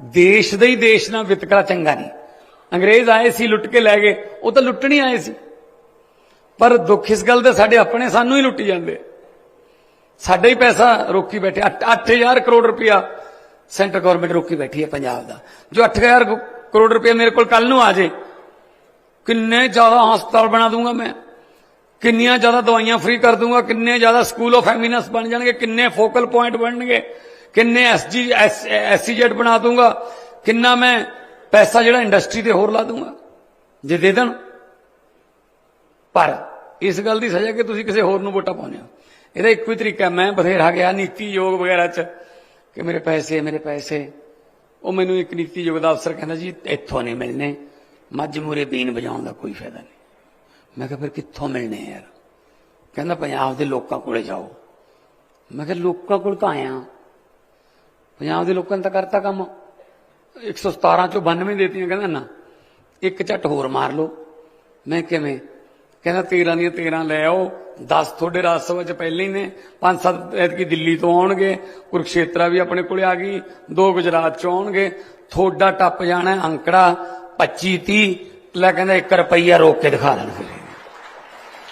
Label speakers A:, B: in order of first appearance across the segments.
A: ਦੇਸ਼ ਦੇ ਹੀ ਦੇਸ਼ ਨਾਲ ਵਿਤਕਰਾ ਚੰਗਾ ਨਹੀਂ। ਅੰਗਰੇਜ਼ ਆਏ ਸੀ, ਲੁੱਟ ਕੇ ਲੈ ਗਏ। ਉਹ ਤਾਂ ਲੁੱਟਣੀ ਆਏ ਸੀ। ਪਰ ਦੁੱਖ ਇਸ ਗੱਲ ਦਾ ਸਾਡੇ ਆਪਣੇ ਸਾਨੂੰ ਹੀ ਲੁੱਟੀ ਜਾਂਦੇ। ਸਾਡਾ ਹੀ ਪੈਸਾ ਰੋਕੀ ਬੈਠੇ। 8000 ਕਰੋੜ ਰੁਪਇਆ ਸੈਂਟਰ ਗਵਰਨਮੈਂਟ ਰੋਕੀ ਬੈਠੀ ਹੈ ਪੰਜਾਬ ਦਾ। ਜੋ 8000 ਕੁ- ਕਰੋੜ ਰੁਪਇਆ ਮੇਰੇ ਕੋਲ ਕੱਲ ਨੂੰ ਆ ਜੇ, ਕਿੰਨੇ ਜ਼ਿਆਦਾ ਹਸਪਤਾਲ ਬਣਾ ਦੂੰਗਾ ਮੈਂ? ਕਿੰਨੀਆਂ ਜ਼ਿਆਦਾ ਦਵਾਈਆਂ ਫ੍ਰੀ ਕਰ ਦੂੰਗਾ? ਕਿੰਨੇ ਜ਼ਿਆਦਾ ਸਕੂਲ ਆਫ ਐਮਿਨੈਂਸ ਬਣ ਜਾਣਗੇ? ਕਿੰਨੇ ਫੋਕਲ ਪੁਆਇੰਟ ਬਣਨਗੇ? ਕਿੰਨੇ ਐਸਜੀ ਐਸਸੀਜੈਡ ਬਣਾ ਦੂੰਗਾ ਕਿੰਨਾ ਮੈਂ ਪੈਸਾ ਜਿਹੜਾ ਇੰਡਸਟਰੀ ਤੇ ਹੋਰ ਲਾ ਦੂੰਗਾ ਜੇ ਦੇ ਦੇਣ। ਪਰ ਇਸ ਗੱਲ ਦੀ ਸਜ਼ਾ ਕਿ ਤੁਸੀਂ ਕਿਸੇ ਹੋਰ ਨੂੰ ਵੋਟਾਂ ਪਾਉਂਦੇ ਹੋ। ਇਹਦਾ ਇੱਕੋ ਹੀ ਤਰੀਕਾ ਮੈਂ ਬਥੇਰਾ ਗਿਆ ਨੀਤੀ ਯੋਗ ਵਗੈਰਾ ਚ ਕਿ ਮੇਰੇ ਪੈਸੇ ਮੇਰੇ ਪੈਸੇ। ਉਹ ਮੈਨੂੰ ਇੱਕ ਨੀਤੀ ਯੋਗ ਦਾ ਅਫਸਰ ਕਹਿੰਦਾ ਜੀ, ਇੱਥੋਂ ਨਹੀਂ ਮਿਲਨੇ ਮੱਝ ਮੂਰੇ ਬੀਨ ਵਜਾਉਣ ਦਾ ਕੋਈ ਫਾਇਦਾ ਨਹੀਂ। ਮੈਂ ਕਿਹਾ, ਫਿਰ ਕਿੱਥੋਂ ਮਿਲਨੇ ਯਾਰ? ਕਹਿੰਦਾ ਪੰਜਾਬ ਦੇ ਲੋਕਾਂ ਕੋਲੇ ਜਾਓ। ਮੈਂ ਕਿਹਾ, ਲੋਕਾਂ ਕੋਲ ਤਾਂ ਆਇਆ। ਪੰਜਾਬ ਦੇ ਲੋਕਾਂ ਨੇ ਤਾਂ ਕਰਤਾ ਕੰਮ। 117 ਚੋਂ 92 ਦੇਤੀਆਂ, ਕਹਿੰਦਾ ਨਾ, ਇੱਕ ਝੱਟ ਹੋਰ ਮਾਰ ਲਓ। ਮੈਂ ਕਿਵੇਂ? ਕਹਿੰਦਾ 13 ਦੀਆਂ 13 ਲੈ ਆਓ। 10 ਤੁਹਾਡੇ ਰਾਜ ਸਭਾ ਚ ਪਹਿਲੇ ਹੀ ਨੇ। ਪੰਜ ਸੱਤ ਐਤਕੀ ਦਿੱਲੀ ਤੋਂ ਆਉਣਗੇ। ਕੁਰਕਸ਼ੇਤਰਾ ਵੀ ਆਪਣੇ ਕੋਲੇ ਆ ਗਈ। ਦੋ ਗੁਜਰਾਤ ਚੋਂ ਆਉਣਗੇ। ਤੁਹਾਡਾ ਟੱਪ ਜਾਣਾ ਅੰਕੜਾ 25 30 ਲੈ ਕਹਿੰਦਾ 1 ਰੁਪਈਆ ਰੋਕ ਕੇ ਦਿਖਾ ਦੇਣ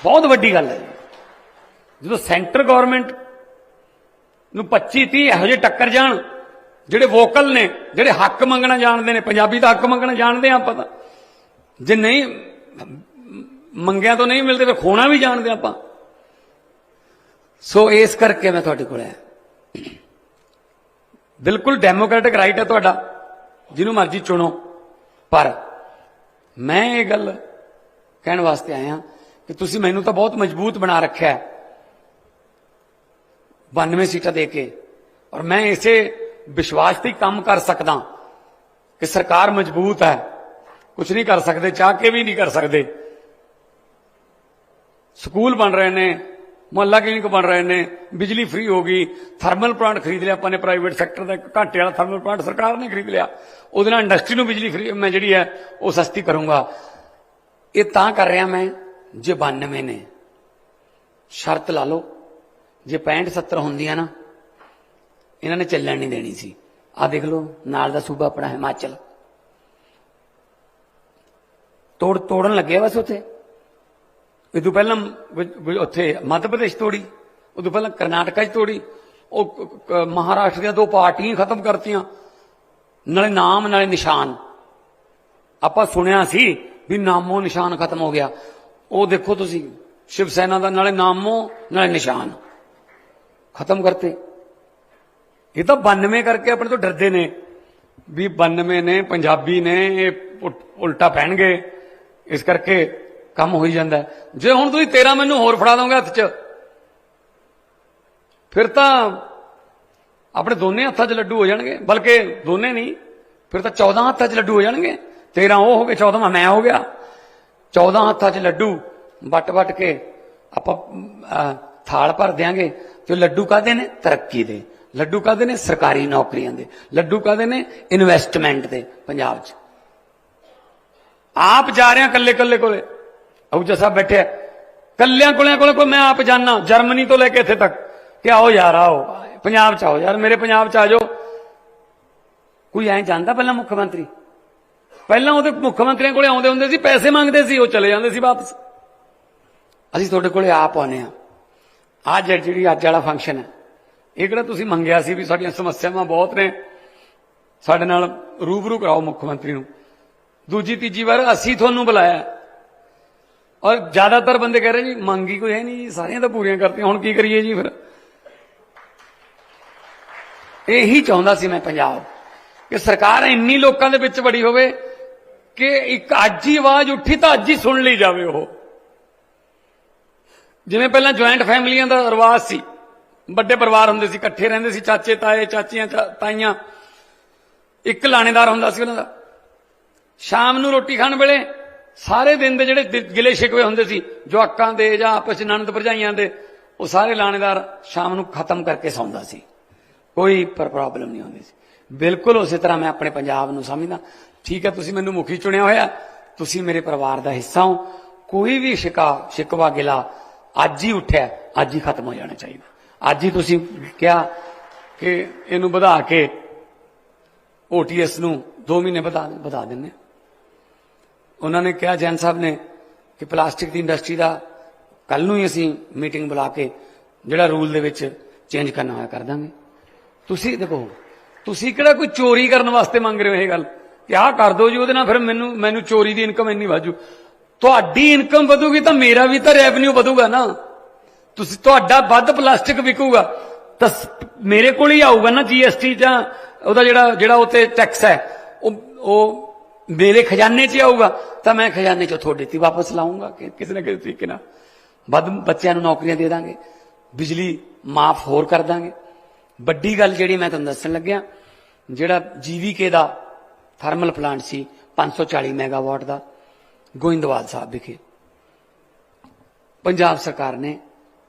A: ਬਹੁਤ ਵੱਡੀ ਗੱਲ ਹੈ ਜੀ। ਜਦੋਂ ਸੈਂਟਰ ਗਵਰਨਮੈਂਟ ਨੂੰ 25 30 ਇਹੋ ਜਿਹੇ ਟੱਕਰ ਜਾਣ ਜਿਹੜੇ ਵੋਕਲ ਨੇ, ਜਿਹੜੇ ਹੱਕ ਮੰਗਣਾ ਜਾਣਦੇ ਨੇ, ਪੰਜਾਬੀ ਦਾ ਹੱਕ ਮੰਗਣਾ ਜਾਣਦੇ ਆ ਆਪਾਂ ਤਾਂ। ਜੇ ਨਹੀਂ ਮੰਗਿਆ ਤੋਂ ਨਹੀਂ ਮਿਲਦੇ, ਫਿਰ ਖੋਣਾ ਵੀ ਜਾਣਦੇ ਆਪਾਂ। ਸੋ ਇਸ ਕਰਕੇ ਮੈਂ ਤੁਹਾਡੇ ਕੋਲ ਆਇਆ। ਬਿਲਕੁਲ ਡੈਮੋਕ੍ਰੈਟਿਕ ਰਾਈਟ ਹੈ ਤੁਹਾਡਾ, ਜਿਹਨੂੰ ਮਰਜ਼ੀ ਚੁਣੋ। ਪਰ ਮੈਂ ਇਹ ਗੱਲ ਕਹਿਣ ਵਾਸਤੇ ਆਇਆ ਕਿ ਤੁਸੀਂ ਮੈਨੂੰ ਤਾਂ ਬਹੁਤ ਮਜ਼ਬੂਤ ਬਣਾ ਰੱਖਿਆ ਹੈ। 92 ਸੀਟਾਂ ਦੇ ਕੇ। ਔਰ ਮੈਂ ਇਸੇ ਵਿਸ਼ਵਾਸ ਤੇ ਹੀ ਕੰਮ ਕਰ ਸਕਦਾ ਕਿ ਸਰਕਾਰ ਮਜ਼ਬੂਤ ਹੈ। ਕੁਝ ਨਹੀਂ ਕਰ ਸਕਦੇ, ਚਾਹ ਕੇ ਵੀ ਨਹੀਂ ਕਰ ਸਕਦੇ। ਸਕੂਲ ਬਣ ਰਹੇ ਨੇ, ਮੁਹੱਲਾ ਕਲੀਨਿਕ ਬਣ ਰਹੇ ਨੇ, ਬਿਜਲੀ ਫ੍ਰੀ ਹੋ ਗਈ ਥਰਮਲ ਪਲਾਂਟ ਖਰੀਦ ਲਿਆ ਆਪਾਂ ਨੇ ਪ੍ਰਾਈਵੇਟ ਸੈਕਟਰ ਦਾ ਘਾਟੇ ਵਾਲਾ ਥਰਮਲ ਪਲਾਂਟ ਸਰਕਾਰ ਨੇ ਖਰੀਦ ਲਿਆ। ਉਹਦੇ ਨਾਲ ਇੰਡਸਟਰੀ ਨੂੰ ਬਿਜਲੀ ਫ੍ਰੀ ਮੈਂ ਜਿਹੜੀ ਹੈ, ਉਹ ਸਸਤੀ ਕਰੂੰਗਾ। ਇਹ ਤਾਂ ਕਰ ਰਿਹਾ ਮੈਂ, ਜੇ 92 ਨੇ। ਸ਼ਰਤ ਲਾ ਲਓ, ਜੇ 65 70 ਹੁੰਦੀਆਂ ਨਾ ਇਹਨਾਂ ਨੇ ਚੱਲਣ ਨਹੀਂ ਦੇਣੀ ਸੀ। ਆ ਦੇਖ ਲਓ, ਨਾਲ ਦਾ ਸੂਬਾ ਆਪਣਾ ਹਿਮਾਚਲ। ਤੋੜ, ਤੋੜਨ ਲੱਗੇ ਬਸ ਉੱਥੇ। ਇਹ ਤੋਂ ਪਹਿਲਾਂ ਉੱਥੇ ਮੱਧ ਪ੍ਰਦੇਸ਼ ਤੋੜੀ, ਉਹ ਤੋਂ ਪਹਿਲਾਂ ਕਰਨਾਟਕਾ 'ਚ ਤੋੜੀ, ਉਹ ਮਹਾਰਾਸ਼ਟਰ ਦੀਆਂ ਦੋ ਪਾਰਟੀਆਂ ਹੀ ਖਤਮ ਕਰਤੀਆਂ, ਨਾਲੇ ਨਾਮ, ਨਾਲੇ ਨਿਸ਼ਾਨ। ਆਪਾਂ ਸੁਣਿਆ ਸੀ ਵੀ ਨਾਮੋ ਨਿਸ਼ਾਨ ਖਤਮ ਹੋ ਗਿਆ। ਉਹ ਦੇਖੋ ਤੁਸੀਂ, ਸ਼ਿਵ ਸੈਨਾ ਦਾ ਨਾਲੇ ਨਾਮੋ, ਨਾਲੇ ਨਿਸ਼ਾਨ। ਖਤਮ ਕਰਤੇ। ਇਹ ਤਾਂ 92 ਕਰਕੇ ਆਪਣੇ ਤੋਂ ਡਰਦੇ ਨੇ। ਵੀ 92 ਨੇ, ਪੰਜਾਬੀ ਨੇ, ਇਹ ਉਲਟਾ ਪੈਣਗੇ ਇਸ ਕਰਕੇ ਕੰਮ ਹੋਈ ਜਾਂਦਾ। ਜੇ ਹੁਣ ਤੁਸੀਂ 13 ਮੈਨੂੰ ਹੋਰ ਫੜਾ ਦੋਗੇ ਹੱਥ 'ਚ, ਫਿਰ ਤਾਂ ਆਪਣੇ ਦੋਨੇ ਹੱਥਾਂ 'ਚ ਲੱਡੂ ਹੋ ਜਾਣਗੇ। ਬਲਕਿ ਦੋਨੇ ਨਹੀਂ, ਫਿਰ ਤਾਂ 14 ਹੱਥਾਂ 'ਚ ਲੱਡੂ ਹੋ ਜਾਣਗੇ। 13 ਉਹ ਹੋ ਗਏ 14ਵਾਂ ਮੈਂ ਹੋ ਗਿਆ। 14 ਹੱਥਾਂ 'ਚ ਲੱਡੂ ਵੱਟ ਵੱਟ ਕੇ ਆਪਾਂ ਥਾਲ ਭਰ ਦਿਆਂਗੇ। ਤੇ ਲੱਡੂ ਕਾਦੇ ਨੇ? ਤਰੱਕੀ ਦੇ। ਲੱਡੂ ਕਾਦੇ ਨੇ? ਸਰਕਾਰੀ ਨੌਕਰੀਆਂ ਦੇ। ਲੱਡੂ ਕਾਦੇ ਨੇ? ਇਨਵੈਸਟਮੈਂਟ ਦੇ, ਪੰਜਾਬ 'ਚ। ਆਪ ਜਾ ਰਹੇ ਹਾਂ ਕੱਲੇ ਕੱਲੇ ਕੋਲੇ। ਅਹੁਜਾ ਸਾਹਿਬ ਬੈਠੇ ਆ। ਕੱਲਿਆਂ ਕੋਲੇ ਕੋਲੇ ਕੋਈ ਮੈਂ ਆਪ ਜਾਣਾ ਜਰਮਨੀ ਤੋਂ ਲੈ ਕੇ ਇੱਥੇ ਤੱਕ। ਕਿ ਆਓ ਯਾਰ, ਆਓ। ਪੰਜਾਬ ਚ ਆਓ ਯਾਰ, ਮੇਰੇ ਪੰਜਾਬ ਚ ਆ ਜਾਓ। ਕੋਈ ਐਂ ਜਾਂਦਾ ਪਹਿਲਾਂ ਮੁੱਖ ਮੰਤਰੀ? ਪਹਿਲਾਂ ਉਹਦੇ ਮੁੱਖ ਮੰਤਰੀਆਂ ਕੋਲੇ ਆਉਂਦੇ ਹੁੰਦੇ ਸੀ, ਪੈਸੇ ਮੰਗਦੇ ਸੀ, ਉਹ ਚਲੇ ਜਾਂਦੇ ਸੀ ਵਾਪਸ। ਅਸੀਂ ਤੁਹਾਡੇ ਕੋਲੇ ਆਪ ਆਉਨੇ ਆ ਆ ਜਿਹੜੀ ਅੱਜ ਵਾਲਾ ਫੰਕਸ਼ਨ ਹੈ। ਇਹ ਕਿਹੜਾ ਤੁਸੀਂ ਮੰਗਿਆ ਸੀ ਵੀ ਸਾਡੀਆਂ ਸਮੱਸਿਆਵਾਂ ਬਹੁਤ ਨੇ? ਸਾਡੇ ਨਾਲ ਰੂਬਰੂ ਕਰਾਓ ਮੁੱਖ ਮੰਤਰੀ ਨੂੰ। ਦੂਜੀ, ਤੀਜੀ ਵਾਰ ਅਸੀਂ ਤੁਹਾਨੂੰ ਬੁਲਾਇਆ। ਔਰ ਜ਼ਿਆਦਾਤਰ ਬੰਦੇ ਕਹਿ ਰਹੇ ਜੀ, ਮੰਗੀ ਕੋਈ ਹੈ ਨਹੀਂ ਜੀ, ਸਾਰੀਆਂ ਤਾਂ ਪੂਰੀਆਂ ਕਰਤੀਆਂ, ਹੁਣ ਕੀ ਕਰੀਏ ਜੀ ਫਿਰ? ਇਹੀ ਚਾਹੁੰਦਾ ਸੀ ਮੈਂ ਪੰਜਾਬ, ਕਿ ਸਰਕਾਰ ਇੰਨੀ ਲੋਕਾਂ ਦੇ ਵਿੱਚ ਵੜੀ ਹੋਵੇ ਕਿ ਇੱਕ ਅੱਜ ਹੀ ਆਵਾਜ਼ ਉੱਠੀ ਤਾਂ ਅੱਜ ਹੀ ਸੁਣ ਲਈ ਜਾਵੇ ਉਹ। ਜਿਵੇਂ ਪਹਿਲਾਂ ਜੁਆਇੰਟ ਫੈਮਲੀਆਂ ਦਾ ਰਿਵਾਜ ਸੀ ਵੱਡੇ ਪਰਿਵਾਰ ਹੁੰਦੇ ਸੀ, ਇਕੱਠੇ ਰਹਿੰਦੇ ਸੀ, ਚਾਚੇ, ਤਾਏ, ਚਾਚੀਆਂ, ਚਾ- ਤਾਈਆਂ। ਇੱਕ ਲਾਣੇਦਾਰ ਹੁੰਦਾ ਸੀ ਉਹਨਾਂ ਦਾ। ਸ਼ਾਮ ਨੂੰ ਰੋਟੀ ਖਾਣ ਵੇਲੇ ਸਾਰੇ ਦਿਨ ਦੇ ਜਿਹੜੇ ਗਿਲੇ ਸ਼ਿਕਵੇ ਹੁੰਦੇ ਸੀ, ਜਵਾਕਾਂ ਦੇ ਜਾਂ ਆਪਸ ਚ ਨਣਦ ਭਰਜਾਈਆਂ ਦੇ, ਉਹ ਸਾਰੇ ਲਾਣੇਦਾਰ ਸ਼ਾਮ ਨੂੰ ਖਤਮ ਕਰਕੇ ਸੌਂਦਾ ਸੀ। ਕੋਈ ਪਰ ਪ੍ਰੋਬਲਮ ਨਹੀਂ ਹੁੰਦੀ ਸੀ। ਬਿਲਕੁਲ ਉਸੇ ਤਰ੍ਹਾਂ ਮੈਂ ਆਪਣੇ ਪੰਜਾਬ ਨੂੰ ਸਮਝਦਾ। ਠੀਕ ਹੈ, ਤੁਸੀਂ ਮੈਨੂੰ ਮੁਖੀ ਚੁਣਿਆ ਹੋਇਆ, ਤੁਸੀਂ ਮੇਰੇ ਪਰਿਵਾਰ ਦਾ ਹਿੱਸਾ ਹੋ। ਕੋਈ ਵੀ ਸ਼ਿਕਾ ਸ਼ਿਕਵਾ ਗਿਲਾ ਅੱਜ ਹੀ ਉੱਠਿਆ, ਅੱਜ ਹੀ ਖਤਮ ਹੋ ਜਾਣਾ ਚਾਹੀਦਾ। ਅੱਜ ਹੀ ਤੁਸੀਂ ਕਿਹਾ ਕਿ ਇਹਨੂੰ ਵਧਾ ਕੇ ਓਟੀਐਸ ਨੂੰ 2 ਮਹੀਨੇ ਵਧਾ ਵਧਾ ਦਿੰਦੇ ਉਹਨਾਂ ਨੇ ਕਿਹਾ, ਜੈਨ ਸਾਹਿਬ ਨੇ, ਕਿ ਪਲਾਸਟਿਕ ਦੀ ਇੰਡਸਟਰੀ ਦਾ ਕੱਲ ਨੂੰ ਹੀ ਅਸੀਂ ਮੀਟਿੰਗ ਬੁਲਾ ਕੇ ਜਿਹੜਾ ਰੂਲ ਦੇ ਵਿੱਚ ਚੇਂਜ ਕਰਨਾ ਹੋਇਆ ਕਰ ਦਾਂਗੇ। ਤੁਸੀਂ ਦੇਖੋ, ਤੁਸੀਂ ਕਿਹੜਾ ਕੋਈ ਚੋਰੀ ਕਰਨ ਵਾਸਤੇ ਮੰਗ ਰਹੇ ਹੋ ਇਹ ਗੱਲ? ਕਿ ਆਹ ਕਰ ਦਿਓ ਜੀ, ਉਹਦੇ ਨਾਲ ਫਿਰ ਮੈਨੂੰ ਮੈਨੂੰ ਚੋਰੀ ਦੀ ਇਨਕਮ ਇੰਨੀ ਵਾਜੂ ਤੁਹਾਡੀ ਇਨਕਮ ਵਧੂਗੀ ਤਾਂ ਮੇਰਾ ਵੀ ਤਾਂ ਰੈਵਨਿਊ ਵਧੂਗਾ ਨਾ। ਤੁਸੀਂ ਤੁਹਾਡਾ ਵੱਧ ਪਲਾਸਟਿਕ ਵਿਕੂਗਾ, ਤਾਂ ਮੇਰੇ ਕੋਲ ਹੀ ਆਊਗਾ ਨਾ ਜੀਐਸਟੀ ਜਾਂ ਉਹਦਾ ਜਿਹੜਾ ਜਿਹੜਾ ਉਤੇ ਟੈਕਸ ਹੈ, ਉਹ ਉਹ ਮੇਰੇ ਖਜ਼ਾਨੇ 'ਚ ਹੀ ਆਊਗਾ, ਤਾਂ ਮੈਂ ਖਜ਼ਾਨੇ 'ਚੋਂ ਤੁਹਾਡੇ ਤੇ ਵਾਪਸ ਲਾਉਂਗਾ ਕਿਸੇ ਨਾ ਕਿਸੇ ਤਰੀਕੇ ਨਾਲ। ਵੱਧ ਬੱਚਿਆਂ ਨੂੰ ਨੌਕਰੀਆਂ ਦੇ ਦਾਂਗੇ, ਬਿਜਲੀ ਮਾਫ ਹੋਰ ਕਰ ਦਾਂਗੇ। ਵੱਡੀ ਗੱਲ ਜਿਹੜੀ ਮੈਂ ਤੁਹਾਨੂੰ ਦੱਸਣ ਲੱਗਿਆ, ਜਿਹੜਾ ਜੀਵੀਕੇ ਦਾ ਥਰਮਲ ਪਲਾਂਟ ਸੀ 540 ਮੈਗਾਵਾਟ ਦਾ, ਗੋਇੰਦਵਾਲ ਸਾਹਿਬ ਵਿਖੇ। ਪੰਜਾਬ ਸਰਕਾਰ ਨੇ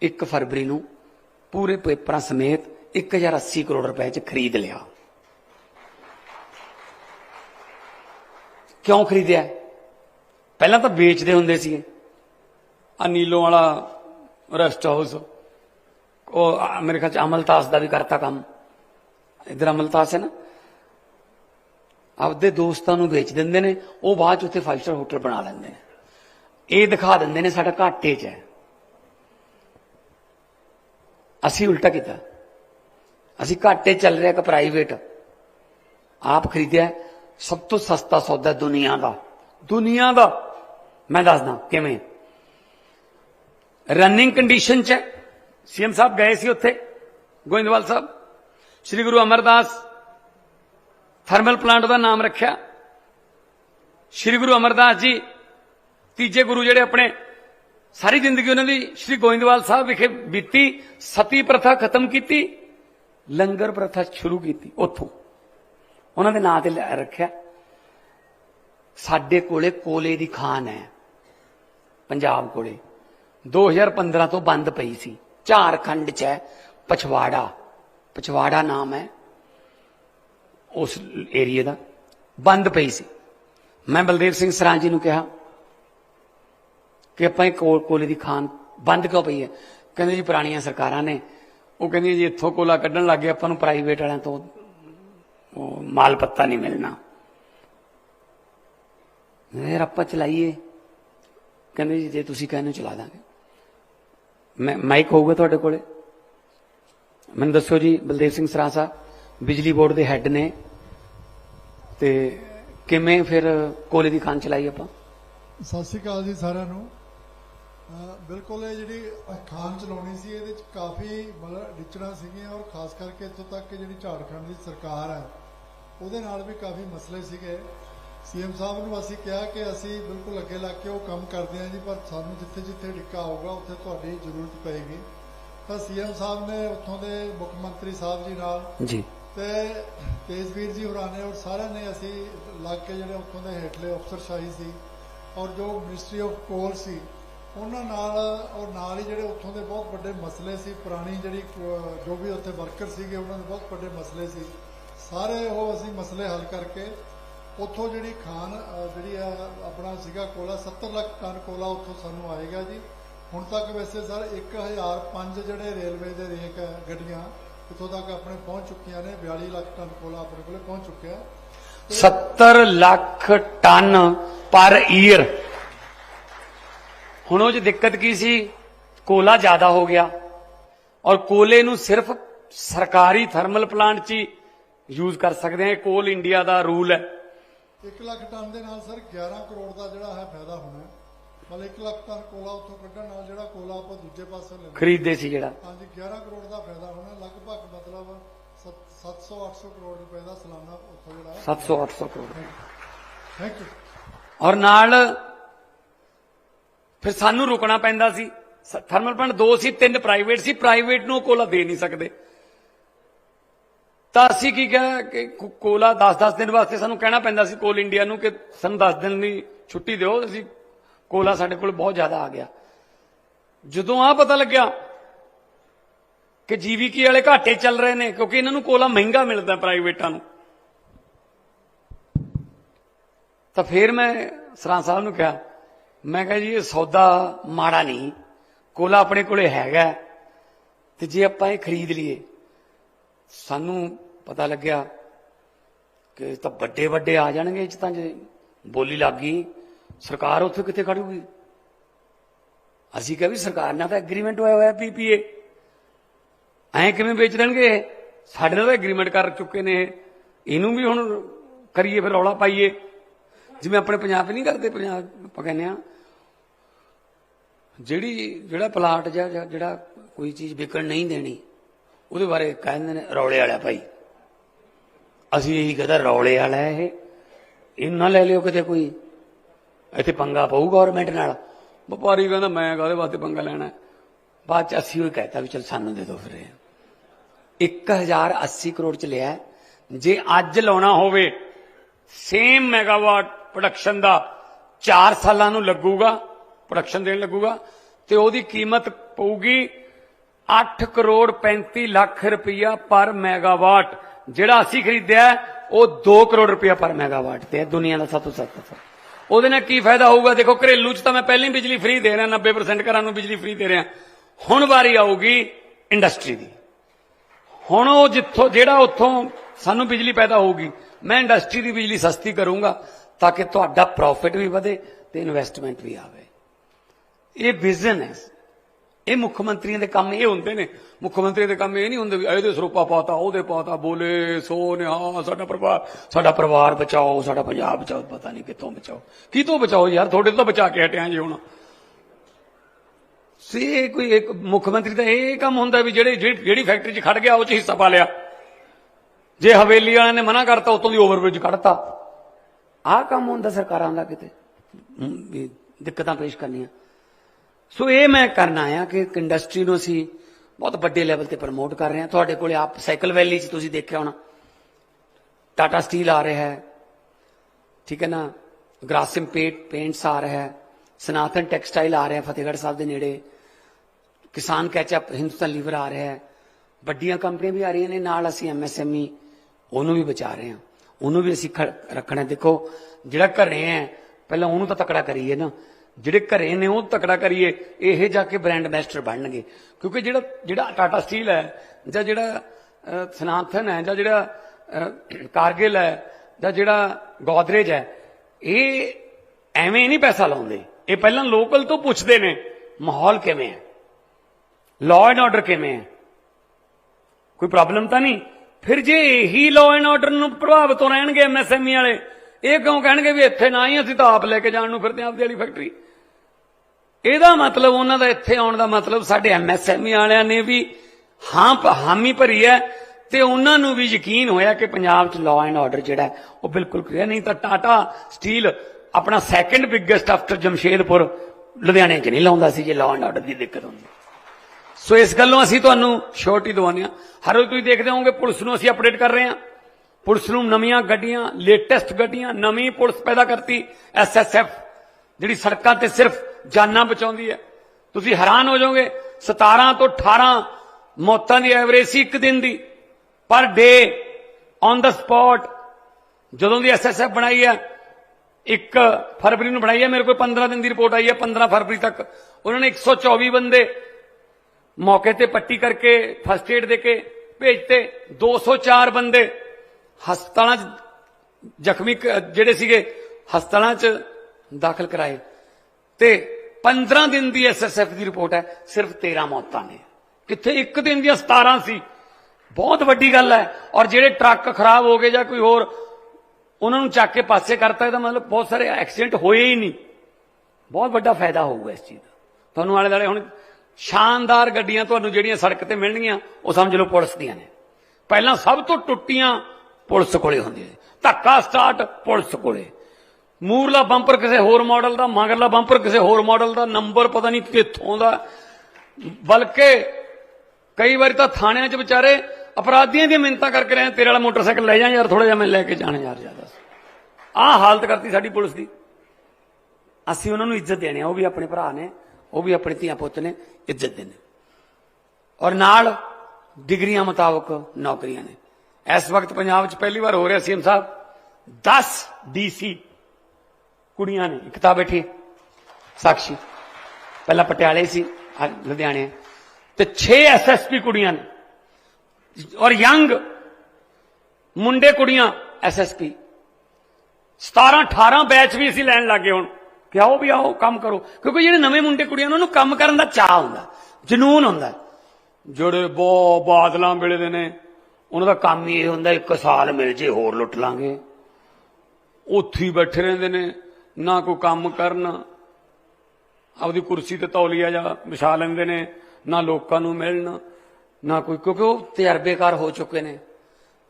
A: 1 ਫਰਵਰੀ ਨੂੰ ਪੂਰੇ ਪੇਪਰਾਂ ਸਮੇਤ 1080 ਕਰੋੜ ਰੁਪਏ ਚ ਖਰੀਦ ਲਿਆ। ਕਿਉਂ ਖਰੀਦਿਆ? ਪਹਿਲਾਂ ਤਾਂ ਵੇਚਦੇ ਹੁੰਦੇ ਸੀ ਆ ਨੀਲੋਂ ਵਾਲਾ ਰੈਸਟ ਹਾਊਸ, ਉਹ ਮੇਰੇ ਖਿਆਲ ਚ ਅਮਲਤਾਸ ਦਾ ਵੀ ਕਰਤਾ ਕੰਮ। ਇਧਰ ਅਮਲਤਾਸ ਹੈ ਨਾ। ਆਪਦੇ ਦੋਸਤਾਂ ਨੂੰ ਵੇਚ ਦਿੰਦੇ ਨੇ, ਉਹ ਬਾਅਦ ਚ ਉੱਥੇ ਫਾਈਵ ਸਟਾਰ ਹੋਟਲ ਬਣਾ ਲੈਂਦੇ ਨੇ। ਇਹ ਦਿਖਾ ਦਿੰਦੇ ਨੇ ਸਾਡਾ ਘਾਟੇ 'ਚ ਹੈ। ਅਸੀਂ ਉਲਟਾ ਕੀਤਾ। ਅਸੀਂ ਘਾਟੇ ਚੱਲ ਰਿਹਾ ਕਿ ਪ੍ਰਾਈਵੇਟ ਆਪ ਖਰੀਦਿਆ ਸਭ ਤੋਂ ਸਸਤਾ ਸੌਦਾ ਦੁਨੀਆ ਦਾ। ਦੁਨੀਆ ਦਾ। ਮੈਂ ਦੱਸਦਾ, ਕਿਵੇਂ? ਰਨਿੰਗ ਕੰਡੀਸ਼ਨ 'ਚ ਸੀਐਮ ਸਾਹਿਬ ਗਏ ਸੀ ਉੱਥੇ, ਗੋਇੰਦਵਾਲ ਸਾਹਿਬ। ਸ੍ਰੀ ਗੁਰੂ ਅਮਰਦਾਸ ਥਰਮਲ ਪਲਾਂਟ ਦਾ ਨਾਮ ਰੱਖਿਆ। ਸ੍ਰੀ ਗੁਰੂ ਅਮਰਦਾਸ ਜੀ, ਤੀਜੇ ਗੁਰੂ ਜਿਹੜੇ ਆਪਣੇ ਸਾਰੀ ਜ਼ਿੰਦਗੀ ਉਹਨਾਂ ਦੀ ਸ੍ਰੀ ਗੋਇੰਦਵਾਲ ਸਾਹਿਬ ਵਿਖੇ ਬੀਤੀ, ਸਤੀ ਪ੍ਰਥਾ ਖਤਮ ਕੀਤੀ, ਲੰਗਰ ਪ੍ਰਥਾ ਸ਼ੁਰੂ ਕੀਤੀ, ਉੱਥੋਂ। ਉਹਨਾਂ ਦੇ ਨਾਂ ਤੇ ਲੈ ਰੱਖਿਆ। ਸਾਡੇ ਕੋਲੇ ਕੋਲੇ ਦੀ ਖਾਨ ਹੈ, ਪੰਜਾਬ ਕੋਲੇ। 2015 ਤੋਂ ਬੰਦ ਪਈ ਸੀ। ਝਾਰਖੰਡ 'ਚ ਹੈ, ਪਛਵਾੜਾ। ਪਛਵਾੜਾ ਨਾਮ ਹੈ, ਉਸ ਏਰੀਏ ਦਾ। ਬੰਦ ਪਈ ਸੀ। ਮੈਂ ਬਲਦੇਵ ਸਿੰਘ ਸਰਾਂ ਜੀ ਨੂੰ ਕਿਹਾ ਕਿ ਆਪਾਂ ਇਹ ਕੋਲੇ ਦੀ ਖਾਨ ਬੰਦ ਕਿਉਂ ਪਈ ਹੈ? ਕਹਿੰਦੇ ਜੀ ਪੁਰਾਣੀਆਂ ਸਰਕਾਰਾਂ ਨੇ। ਉਹ ਕਹਿੰਦੀ ਜੀ ਇੱਥੋਂ ਕੋਲਾ ਕੱਢਣ ਲੱਗੇ ਆਪਾਂ ਨੂੰ ਪ੍ਰਾਈਵੇਟ ਵਾਲਿਆਂ ਤੋਂ ਉਹ ਮਾਲ ਪੱਤਾ ਨਹੀਂ ਮਿਲਣਾ। ਮੈਂ ਯਾਰ ਆਪਾਂ ਚਲਾਈਏ। ਕਹਿੰਦੇ ਜੀ, ਜੇ ਤੁਸੀਂ ਕਹਿੰਦੇ ਹੋ, ਚਲਾ ਦਾਂਗੇ। ਮੈਂ ਮਾਈਕ ਹੋਊਗਾ ਤੁਹਾਡੇ ਕੋਲੇ? ਮੈਨੂੰ ਦੱਸੋ ਜੀ, ਬਲਦੇਵ ਸਿੰਘ ਸਰਾਂ ਸਾਹਿਬ ਬਿਜਲੀ ਬੋਰਡ ਦੇ ਹੈੱਡ ਨੇ। ਤੇ ਕਿਵੇਂ ਫਿਰ ਕੋਲੇ ਦੀ ਖਾਨ ਚਲਾਈ ਆਪਾਂ?
B: ਸਤਿ ਸ਼੍ਰੀ ਅਕਾਲ ਜੀ ਸਾਰਿਆਂ ਨੂੰ। ਬਿਲਕੁਲ ਇਹ ਜਿਹੜੀ ਖਾਨ ਚਲਾਉਣੀ ਸੀ ਇਹਦੇ ਚ ਕਾਫੀ ਮਤਲਬ ਡਿਚਣਾ ਸੀਗੀਆਂ ਔਰ ਖਾਸ ਕਰਕੇ ਇੱਥੋਂ ਤੱਕ ਕਿ ਜਿਹੜੀ ਝਾੜਖੰਡ ਦੀ ਸਰਕਾਰ ਹੈ ਉਹਦੇ ਨਾਲ ਵੀ ਕਾਫੀ ਮਸਲੇ ਸੀਗੇ। ਸੀਐਮ ਸਾਹਿਬ ਨੂੰ ਅਸੀਂ ਕਿਹਾ ਕਿ ਅਸੀਂ ਬਿਲਕੁਲ ਅੱਗੇ ਲੱਗ ਕੇ ਉਹ ਕੰਮ ਕਰਦੇ ਹਾਂ ਜੀ ਪਰ ਸਾਨੂੰ ਜਿੱਥੇ ਜਿੱਥੇ ਡਿੱਕਾ ਆਊਗਾ ਉੱਥੇ ਤੁਹਾਡੀ ਜ਼ਰੂਰਤ ਪਏਗੀ। ਤਾਂ ਸੀਐਮ ਸਾਹਿਬ ਨੇ ਉੱਥੋਂ ਦੇ ਮੁੱਖ ਮੰਤਰੀ ਸਾਹਿਬ ਜੀ ਨਾਲ
A: ਜੀ।
B: ਤੇ ਤੇਜਵੀਰ ਜੀ ਹੋਰਾਂ ਨੇ ਔਰ ਸਾਰਿਆਂ ਨੇ ਅਸੀਂ ਲੱਗ ਕੇ ਜਿਹੜੇ ਉੱਥੋਂ ਦੇ ਹੇਠਲੇ ਅਫਸਰਸ਼ਾਹੀ ਸੀ ਔਰ ਜੋ ਮਿਨਿਸਟਰੀ ਆਫ ਕੋਲ ਸੀ ਉਹਨਾਂ ਨਾਲ, ਔਰ ਨਾਲ ਹੀ ਜਿਹੜੇ ਉੱਥੋਂ ਦੇ ਬਹੁਤ ਵੱਡੇ ਮਸਲੇ ਸੀ, ਪੁਰਾਣੀ ਜਿਹੜੀ ਜੋ ਵੀ ਉੱਥੇ ਵਰਕਰ ਸੀਗੇ, ਉਹਨਾਂ ਦੇ ਬਹੁਤ ਵੱਡੇ ਮਸਲੇ ਸੀ। ਸਾਰੇ ਉਹ ਅਸੀਂ ਮਸਲੇ ਹੱਲ ਕਰਕੇ ਉੱਥੋਂ ਜਿਹੜੀ ਖਾਨ ਜਿਹੜੀ ਆਪਣਾ ਸੀਗਾ ਕੋਲਾ 70 ਲੱਖ ਟਨ ਕੋਲਾ ਉੱਥੋਂ ਸਾਨੂੰ ਆਏਗਾ ਜੀ। ਹੁਣ ਤੱਕ ਵੈਸੇ ਸਰ 1005 ਜਿਹੜੇ ਰੇਲਵੇ ਦੇ ਰੇਕ ਗੱਡੀਆਂ ਇੱਥੋਂ ਤੱਕ ਆਪਣੇ ਪਹੁੰਚ ਚੁੱਕੀਆਂ ਨੇ 42 ਲੱਖ ਟਨ ਕੋਲਾ ਆਪਣੇ ਕੋਲੇ ਪਹੁੰਚ ਚੁੱਕਿਆ। ਹੈ
A: 70 ਲੱਖ ਟਨ ਪਰ ਈਅਰ ਹੁਣ ਉਹ 'ਚ ਦਿੱਕਤ ਕੀ ਸੀ? ਕੋਲਾ ਜ਼ਿਆਦਾ ਹੋ ਗਿਆ। ਔਰ ਕੋਲੇ ਨੂੰ ਸਿਰਫ ਸਰਕਾਰੀ ਥਰਮਲ ਪਲਾਂਟ 'ਚ ਯੂਜ਼ ਕਰ ਸਕਦੇ ਆ ਇਹ ਕੋਲ ਇੰਡੀਆ ਦਾ ਰੂਲ ਹੈ।
B: 1 ਲੱਖ ਟਨ ਦੇ ਨਾਲ ਸਰ 11 ਕਰੋੜ ਦਾ ਜਿਹੜਾ ਹੈ ਫਾਇਦਾ ਹੋਣਾ। ਮਤਲਬ 1 ਲੱਖ ਟਨ ਕੋਲਾ ਉੱਥੋਂ ਕੱਢਣ ਨਾਲ ਜਿਹੜਾ ਕੋਲਾ ਆਪਾਂ ਦੂਜੇ ਪਾਸੇ ਲੈਣਾ
A: ਖਰੀਦਦੇ ਸੀ ਜਿਹੜਾ।
B: ਹਾਂਜੀ 11 ਕਰੋੜ ਦਾ ਫਾਇਦਾ ਹੋਣਾ। ਲਗਭਗ ਮਤਲਬ 700 800 ਕਰੋੜ ਰੁਪਏ ਦਾ ਸਾਲਾਨਾ ਉੱਥੋਂ ਜਿਹੜਾ ਹੈ।
A: 700 800 ਕਰੋੜ।
B: ਥੈਂਕ ਯੂ
A: ਔਰ ਨਾਲ ਫਿਰ ਸਾਨੂੰ ਰੁਕਣਾ ਪੈਂਦਾ ਸੀ। ਸ- ਥਰਮਲ ਪਲਾਂਟ ਦੋ ਸੀ, ਤਿੰਨ ਪ੍ਰਾਈਵੇਟ ਸੀ। ਪ੍ਰਾਈਵੇਟ ਨੂੰ ਉਹ ਕੋਲਾ ਦੇ ਨਹੀਂ ਸਕਦੇ। ਤਾਂ ਅਸੀਂ ਕੀ ਕਿਹਾ ਕਿ ਕੋਲਾ 10-10 ਦਿਨ ਵਾਸਤੇ ਸਾਨੂੰ ਕਹਿਣਾ ਪੈਂਦਾ ਸੀ ਕੋਲ ਇੰਡੀਆ ਨੂੰ ਕਿ ਸਾਨੂੰ 10 ਦਿਨ ਦੀ ਛੁੱਟੀ ਦਿਓ। ਅਸੀਂ ਕੋਲਾ ਸਾਡੇ ਕੋਲ ਬਹੁਤ ਜ਼ਿਆਦਾ ਆ ਗਿਆ। ਜਦੋਂ ਆ ਪਤਾ ਲੱਗਿਆ ਕਿ ਜੀਵੀਕੇ ਵਾਲੇ ਘਾਟੇ ਚੱਲ ਰਹੇ ਨੇ, ਕਿਉਂਕਿ ਇਹਨਾਂ ਨੂੰ ਕੋਲਾ ਮਹਿੰਗਾ ਮਿਲਦਾ ਪ੍ਰਾਈਵੇਟਾਂ ਨੂੰ। ਤਾਂ ਫਿਰ ਮੈਂ ਸਰਾਂ ਸਾਹਿਬ ਨੂੰ ਕਿਹਾ ਮੈਂ ਕਿਹਾ ਜੀ, ਇਹ ਸੌਦਾ ਮਾੜਾ ਨਹੀਂ। ਕੋਲਾ ਆਪਣੇ ਕੋਲੇ ਹੈਗਾ। ਤੇ ਜੇ ਆਪਾਂ ਇਹ ਖਰੀਦ ਲਈਏ, ਸਾਨੂੰ ਪਤਾ ਲੱਗਿਆ ਕਿ ਤਾਂ ਵੱਡੇ ਵੱਡੇ ਆ ਜਾਣਗੇ ਇਹ 'ਚ ਤਾਂ ਜੇ ਬੋਲੀ ਲੱਗ ਗਈ, ਸਰਕਾਰ ਉੱਥੇ ਕਿੱਥੇ ਖੜੂਗੀ ਅਸੀਂ ਕਿਹਾ ਵੀ ਸਰਕਾਰ ਨਾਲ ਤਾਂ ਐਗਰੀਮੈਂਟ ਹੋਇਆ ਹੋਇਆ ਪੀਪੀਏ ਐਂ ਕਿਵੇਂ ਵੇਚ ਦੇਣਗੇ ਸਾਡੇ ਨਾਲ ਤਾਂ ਐਗਰੀਮੈਂਟ ਕਰ ਚੁੱਕੇ ਨੇ ਇਹਨੂੰ ਵੀ ਹੁਣ ਕਰੀਏ ਫਿਰ ਰੌਲਾ ਪਾਈਏ। ਜਿਵੇਂ ਆਪਣੇ ਪੰਜਾਬ 'ਚ ਨਹੀਂ ਕਰਦੇ ਪੰਜਾਬ ਆਪਾਂ ਕਹਿੰਦੇ ਆ ਜਿਹੜੀ, ਜਿਹੜਾ ਪਲਾਟ ਜਾਂ ਜਿਹੜਾ ਕੋਈ ਚੀਜ਼ ਵਿਕਣ ਨਹੀਂ ਦੇਣੀ, ਉਹਦੇ ਬਾਰੇ ਕਹਿੰਦੇ ਨੇ ਰੌਲੇ ਵਾਲਾ ਭਾਈ। ਅਸੀਂ ਇਹੀ ਕਹਦਾ ਰੌਲੇ ਵਾਲਾ ਹੈ ਇਹ। ਨਾ ਲੈ ਲਿਓ ਕਿਤੇ ਕੋਈ। ਇੱਥੇ ਪੰਗਾ ਪਊ ਗਵਰਨਮੈਂਟ ਨਾਲ। ਵਪਾਰੀ ਕਹਿੰਦਾ, ਮੈਂ ਕਾਹਦੇ ਵਾਸਤੇ ਪੰਗਾ ਲੈਣਾ ਬਾਅਦ ਚ ਅਸੀਂ ਉਹ ਕਹਿਤਾ ਵੀ ਚਲ ਸਾਨੂੰ ਦੇ ਦਿਓ ਫਿਰ ਇਹ। 1080 ਕਰੋੜ ਚ ਲਿਆ ਜੇ ਅੱਜ ਲਾਉਣਾ ਹੋਵੇ ਸੇਮ ਮੈਗਾਵਾਟ ਪ੍ਰੋਡਕਸ਼ਨ ਦਾ 4 ਸਾਲਾਂ ਨੂੰ ਲੱਗੂਗਾ ਪ੍ਰੋਡਕਸ਼ਨ ਦੇਣ ਲੱਗੂਗਾ, ਤੇ ਉਹਦੀ ਕੀਮਤ ਪਊਗੀ 8 ਕਰੋੜ 35 ਲੱਖ ਰੁਪਇਆ ਪਰ ਮੈਗਾਵਾਟ ਜਿਹੜਾ ਅਸੀਂ ਖਰੀਦਿਆ ਉਹ 2 ਕਰੋੜ ਰੁਪਇਆ ਪਰ ਮੈਗਾਵਾਟ ਤੇ ਹੈ, ਦੁਨੀਆ ਦਾ ਸਭ ਤੋਂ ਸਸਤਾ ਉਹਦੇ ਨਾਲ ਕੀ ਫਾਇਦਾ ਹੋਊਗਾ? ਦੇਖੋ, ਘਰੇਲੂ ਚ ਤਾਂ ਮੈਂ ਪਹਿਲਾਂ ਹੀ ਬਿਜਲੀ ਫ੍ਰੀ ਦੇ ਰਿਹਾ 90% ਘਰਾਂ ਨੂੰ ਬਿਜਲੀ ਫ੍ਰੀ ਦੇ ਰਿਹਾ। ਹੁਣ ਵਾਰੀ ਆਊਗੀ ਇੰਡਸਟਰੀ ਦੀ। ਹੁਣ ਉਹ ਜਿੱਥੋਂ, ਜਿਹੜਾ ਉੱਥੋਂ ਸਾਨੂੰ ਬਿਜਲੀ ਪੈਦਾ ਹੋਊਗੀ, ਮੈਂ ਇੰਡਸਟਰੀ ਦੀ ਬਿਜਲੀ ਸਸਤੀ ਕਰੂੰਗਾ। ਤਾਂ ਕਿ ਤੁਹਾਡਾ ਪ੍ਰੋਫਿਟ ਵੀ ਵਧੇ ਤੇ ਇਨਵੈਸਟਮੈਂਟ ਵੀ ਆਵੇ। ਇਹ ਵਿਜ਼ਨ ਇਹ ਮੁੱਖ ਮੰਤਰੀਆਂ ਦੇ ਕੰਮ ਇਹ ਹੁੰਦੇ ਨੇ। ਮੁੱਖ ਮੰਤਰੀ ਦੇ ਕੰਮ ਇਹ ਨਹੀਂ ਹੁੰਦੇ ਵੀ ਇਹਦੇ ਸਰੋਪਾ ਪਾਤਾ, ਉਹਦੇ ਪਾਤਾ, ਬੋਲੇ, ਸੋ ਨੇ, ਹਾਂ ਸਾਡਾ ਪਰਿਵਾਰ ਸਾਡਾ ਪਰਿਵਾਰ ਬਚਾਓ, ਸਾਡਾ ਪੰਜਾਬ ਬਚਾਓ, ਪਤਾ ਨਹੀਂ ਕਿੱਥੋਂ ਬਚਾਓ। ਕਿਤੋਂ ਬਚਾਓ ਯਾਰ? ਤੁਹਾਡੇ ਤੋਂ ਬਚਾ ਕੇ ਹਟਿਆ ਜੀ ਹੁਣ। ਸੀ ਕੋਈ ਇੱਕ ਮੁੱਖ ਮੰਤਰੀ ਦਾ ਇਹ ਕੰਮ ਹੁੰਦਾ ਵੀ ਜਿਹੜੇ, ਜਿਹੜੀ ਜਿਹੜੀ ਫੈਕਟਰੀ 'ਚ ਖੜ ਗਿਆ, ਉਹ 'ਚ ਹਿੱਸਾ ਪਾ ਲਿਆ। ਜੇ ਹਵੇਲੀ ਵਾਲਿਆਂ ਨੇ ਮਨਾ ਕਰਤਾ, ਉਤੋਂ ਦੀ ਓਵਰਬ੍ਰਿਜ ਕੱਢਤਾ। ਆਹ ਕੰਮ ਹੁੰਦਾ ਸਰਕਾਰਾਂ ਦਾ ਕਿਤੇ? ਵੀ ਦਿੱਕਤਾਂ ਪੇਸ਼ ਕਰਨੀਆਂ। ਸੋ ਇਹ ਮੈਂ ਕਰਨਾ ਆ ਕਿ ਇੱਕ ਇੰਡਸਟਰੀ ਨੂੰ ਅਸੀਂ ਬਹੁਤ ਵੱਡੇ ਲੈਵਲ ਤੇ ਪ੍ਰਮੋਟ ਕਰ ਰਹੇ ਹਾਂ। ਤੁਹਾਡੇ ਕੋਲੇ ਆਪ ਸਾਈਕਲ ਵੈਲੀ 'ਚ ਤੁਸੀਂ ਦੇਖਿਆ ਹੋਣਾ। ਟਾਟਾ ਸਟੀਲ ਆ ਰਿਹਾ ਹੈ। ਠੀਕ ਹੈ ਨਾ? ਗ੍ਰਾਸਿਮ ਪੇਟ ਪੇਂਟਸ ਆ ਰਿਹਾ ਹੈ। ਸਨਾਤਨ ਟੈਕਸਟਾਈਲ ਆ ਰਿਹਾ ਫਤਿਹਗੜ੍ਹ ਸਾਹਿਬ ਦੇ ਨੇੜੇ। ਕਿਸਾਨ ਕੈਚਅਪ ਹਿੰਦੁਸਤਾਨ ਲੀਵਰ ਆ ਰਿਹਾ ਹੈ। ਵੱਡੀਆਂ ਕੰਪਨੀਆਂ ਵੀ ਆ ਰਹੀਆਂ ਨੇ। ਨਾਲ ਅਸੀਂ ਐਮਐਸਐਮਈ E, ਉਹਨੂੰ ਵੀ ਬਚਾ ਰਹੇ ਹਾਂ। ਉਹਨੂੰ ਵੀ ਅਸੀਂ ਰੱਖਣਾ ਦੇਖੋ, ਜਿਹੜਾ ਘਰੇ ਹੈ, ਪਹਿਲਾਂ ਉਹਨੂੰ ਤਾਂ ਤਕੜਾ ਕਰੀਏ ਨਾ। ਜਿਹੜੇ ਘਰੇ ਨੇ, ਉਹ ਤਕੜਾ ਕਰੀਏ। ਇਹ ਜਾ ਕੇ ਬ੍ਰਾਂਡ ਐਮਬੈਸਡਰ ਬਣਨਗੇ। ਕਿਉਂਕਿ ਜਿਹੜਾ ਜਿਹੜਾ ਟਾਟਾ ਸਟੀਲ ਹੈ, ਜਾਂ ਜਿਹੜਾ ਸਨਾਥਨ ਹੈ, ਜਾਂ ਜਿਹੜਾ ਕਾਰਗਿਲ ਹੈ, ਜਾਂ ਜਿਹੜਾ ਗੋਦਰੇਜ ਹੈ, ਇਹ ਐਵੇਂ ਨਹੀਂ ਪੈਸਾ ਲਾਉਂਦੇ। ਇਹ ਪਹਿਲਾਂ ਲੋਕਲ ਤੋਂ ਪੁੱਛਦੇ ਨੇ, ਮਾਹੌਲ ਕਿਵੇਂ ਹੈ? ਲਾਅ ਐਂਡ ਆਰਡਰ ਕਿਵੇਂ ਹੈ? ਕੋਈ ਪ੍ਰੋਬਲਮ ਤਾਂ ਨਹੀਂ? ਫਿਰ ਜੇ ਇਹੀ ਲਾਅ ਐਂਡ ਆਰਡਰ ਨੂੰ ਪ੍ਰਭਾਵਿਤ ਹੋ ਰਹਿਣਗੇ ਐਮਐਸਐਮਈ ਵਾਲੇ, ਇਹ ਕਿਉਂ ਕਹਿਣਗੇ ਵੀ ਇੱਥੇ ਨਾ ਹੀ ਅਸੀਂ ਤਾਂ ਆਪ ਲੈ ਕੇ ਜਾਣ ਨੂੰ ਫਿਰਦੇ ਆਂ ਆਪਦੀ ਵਾਲੀ ਫੈਕਟਰੀ ਇਹਦਾ ਮਤਲਬ ਉਹਨਾਂ ਦਾ ਇੱਥੇ ਆਉਣ ਦਾ ਮਤਲਬ ਸਾਡੇ ਐਮਐਸਐਮਈ ਵਾਲਿਆਂ ਨੇ ਵੀ ਹਾਂ ਹਾਮੀ ਭਰੀ ਹੈ ਤੇ ਉਹਨਾਂ ਨੂੰ ਵੀ ਯਕੀਨ ਹੋਇਆ ਕਿ ਪੰਜਾਬ 'ਚ ਲਾਅ ਐਂਡ ਆਰਡਰ ਜਿਹੜਾ ਉਹ ਬਿਲਕੁਲ ਕਲੀਅਰ ਨਹੀਂ ਤਾਂ ਟਾਟਾ ਸਟੀਲ ਆਪਣਾ ਸੈਕੰਡ ਬਿਗੇਸਟ ਆਫਟਰ ਜਮਸ਼ੇਦਪੁਰ ਲੁਧਿਆਣੇ 'ਚ ਨਹੀਂ ਲਾਉਂਦਾ ਸੀ ਜੇ ਲਾਅ ਐਂਡ ਆਰਡਰ ਦੀ ਦਿੱਕਤ ਹੁੰਦੀ। ਸੋ ਇਸ ਗੱਲੋਂ ਅਸੀਂ ਤੁਹਾਨੂੰ ਸ਼ੋਰਟੀ ਦਵਾਉਂਦੇ ਹਾਂ। ਹਰ ਰੋਜ਼ ਤੁਸੀਂ ਦੇਖਦੇ ਹੋਵੋਗੇ, ਪੁਲਿਸ ਨੂੰ ਅਸੀਂ ਅਪਡੇਟ ਕਰ ਰਹੇ ਹਾਂ। ਪੁਲਿਸ ਨੂੰ ਨਵੀਆਂ ਗੱਡੀਆਂ ਲੇਟੈਸਟ ਗੱਡੀਆਂ, ਨਵੀਂ ਪੁਲਿਸ ਪੈਦਾ ਕਰਤੀ ਐਸਐਸਐਫ ਜਿਹੜੀ ਸੜਕਾਂ ਤੇ ਸਿਰਫ ਜਾਨਾਂ ਬਚਾਉਂਦੀ ਹੈ। ਤੁਸੀਂ ਹੈਰਾਨ ਹੋ ਜਾਓਗੇ 17 ਤੋਂ 18 ਮੌਤਾਂ ਦੀ ਐਵਰੇਜ ਸੀ ਇੱਕ ਦਿਨ ਦੀ। ਪਰ ਡੇ ਔਨ ਦਾ ਸਪੌਟ ਜਦੋਂ ਦੀ ਐਸਐਸਐਫ ਬਣਾਈ ਹੈ 1 ਫਰਵਰੀ ਨੂੰ ਬਣਾਈ ਹੈ, ਮੇਰੇ ਕੋਲ 15 ਦਿਨ ਦੀ ਰਿਪੋਰਟ ਆਈ ਹੈ 15 ਫਰਵਰੀ ਤੱਕ। ਉਹਨਾਂ ਨੇ 124 ਬੰਦੇ ਮੌਕੇ ਤੇ ਪੱਟੀ ਕਰਕੇ ਫਸਟ ਏਡ ਦੇ ਕੇ ਭੇਜਤੇ। 204 ਬੰਦੇ ਹਸਪਤਾਲਾਂ 'ਚ ਜ਼ਖਮੀ ਜਿਹੜੇ ਸੀਗੇ, ਹਸਪਤਾਲਾਂ 'ਚ ਦਾਖਲ ਕਰਾਏ। ਤੇ 15 ਦਿਨ ਦੀ ਐਸਐਸਐਫ ਦੀ ਰਿਪੋਰਟ ਹੈ, ਸਿਰਫ 13 ਮੌਤਾਂ ਨੇ। ਕਿੱਥੇ ਇੱਕ ਦਿਨ ਦੀਆਂ 17 ਸੀ। ਬਹੁਤ ਵੱਡੀ ਗੱਲ ਹੈ। ਔਰ ਜਿਹੜੇ ਟਰੱਕ ਖਰਾਬ ਹੋ ਗਏ ਜਾਂ ਕੋਈ ਹੋਰ, ਉਹਨਾਂ ਨੂੰ ਚੱਕ ਕੇ ਪਾਸੇ ਕਰਤਾ, ਇਹਦਾ ਮਤਲਬ ਬਹੁਤ ਸਾਰੇ ਐਕਸੀਡੈਂਟ ਹੋਏ ਹੀ ਨਹੀਂ। ਬਹੁਤ ਵੱਡਾ ਫਾਇਦਾ ਹੋਊਗਾ ਇਸ ਚੀਜ਼ ਦਾ। ਤੁਹਾਨੂੰ ਆਲੇ ਦੁਆਲੇ ਹੁਣ ਸ਼ਾਨਦਾਰ ਗੱਡੀਆਂ ਤੁਹਾਨੂੰ ਜਿਹੜੀਆਂ ਸੜਕ ਤੇ ਮਿਲਣਗੀਆਂ, ਉਹ ਸਮਝ ਲਓ ਪੁਲਿਸ ਦੀਆਂ ਨੇ। ਪਹਿਲਾਂ ਸਭ ਤੋਂ ਟੁੱਟੀਆਂ ਪੁਲਿਸ ਕੋਲੇ ਹੁੰਦੀਆਂ ਧੱਕਾ ਸਟਾਰਟ ਪੁਲਿਸ ਕੋਲੇ। ਮੂਰਲਾ ਬੰਪਰ ਕਿਸੇ ਹੋਰ ਮਾਡਲ ਦਾ, ਮਗਰਲਾ ਬੰਪਰ ਕਿਸੇ ਹੋਰ ਮਾਡਲ ਦਾ, ਨੰਬਰ ਪਤਾ ਨਹੀਂ ਕਿੱਥੋਂ ਦਾ। ਬਲਕਿ ਕਈ ਵਾਰੀ ਤਾਂ ਥਾਣਿਆਂ 'ਚ ਵਿਚਾਰੇ ਅਪਰਾਧੀਆਂ ਦੀਆਂ ਮਿੰਨਤਾਂ ਕਰਕੇ ਰਹੇ ਤੇਰੇ ਵਾਲਾ ਮੋਟਰਸਾਈਕਲ ਲੈ ਜਾ ਯਾਰ ਥੋੜਾ ਜਿਹਾ ਮੈਂ ਲੈ ਕੇ ਜਾਣਾ ਯਾਰ, ਜ਼ਿਆਦਾ। ਆਹ ਹਾਲਤ ਕਰਤੀ ਸਾਡੀ ਪੁਲਿਸ ਦੀ। ਅਸੀਂ ਉਹਨਾਂ ਨੂੰ ਇੱਜ਼ਤ ਦੇਣੀ ਆ, ਉਹ ਵੀ ਆਪਣੇ ਭਰਾ ਨੇ। ਉਹ ਵੀ ਆਪਣੇ ਧੀਆਂ ਪੁੱਤ ਨੇ, ਇੱਜ਼ਤ ਦੇਣੇ ਔਰ ਨਾਲ ਡਿਗਰੀਆਂ ਮੁਤਾਬਕ ਨੌਕਰੀਆਂ ਨੇ। ਇਸ ਵਕਤ ਪੰਜਾਬ 'ਚ ਪਹਿਲੀ ਵਾਰ ਹੋ ਰਿਹਾ ਸੀਐਮ ਸਾਹਿਬ 10 ਡੀਸੀ ਕੁੜੀਆਂ ਨੇ, ਇੱਕ ਤਾਂ ਬੈਠੀ ਸਾਖੀ ਪਹਿਲਾਂ ਪਟਿਆਲੇ ਸੀ, ਅੱਜ ਲੁਧਿਆਣੇ ਤੇ 6 ਐਸਐਸਪੀ ਕੁੜੀਆਂ ਨੇ। ਔਰ ਯੰਗ ਮੁੰਡੇ ਕੁੜੀਆਂ ਐਸਐਸਪੀ 17 18 ਬੈਚ ਵੀ ਅਸੀਂ ਲੈਣ ਲੱਗੇ ਹੁਣ। ਕਿ ਆਓ ਵੀ ਆਓ ਕੰਮ ਕਰੋ ਕਿਉਂਕਿ ਜਿਹੜੇ ਨਵੇਂ ਮੁੰਡੇ ਕੁੜੀਆਂ ਉਹਨਾਂ ਨੂੰ ਕੰਮ ਕਰਨ ਦਾ ਚਾਹ ਹੁੰਦਾ ਜਨੂਨ ਹੁੰਦਾ ਜਿਹੜੇ ਬਹੁਤ ਬਾਦਲਾਂ ਵੇਲੇ ਦੇ ਨੇ ਉਹਨਾਂ ਦਾ ਕੰਮ ਹੀ ਇਹ ਹੁੰਦਾ ਇੱਕ ਸਾਲ ਮਿਲ ਜੇ ਹੋਰ ਲੁੱਟ ਲਾਂਗੇ ਉੱਥੇ ਹੀ ਬੈਠੇ ਰਹਿੰਦੇ ਨੇ ਨਾ ਕੋਈ ਕੰਮ ਕਰਨ ਆਪਦੀ ਕੁਰਸੀ ਤੇ ਤੌਲੀਆ ਜਾਂ ਵਿਛਾ ਲੈਂਦੇ ਨੇ ਨਾ ਲੋਕਾਂ ਨੂੰ ਮਿਲਣ ਨਾ ਕੋਈ ਕਿਉਂਕਿ ਉਹ ਤਜਰਬੇਕਾਰ ਹੋ ਚੁੱਕੇ ਨੇ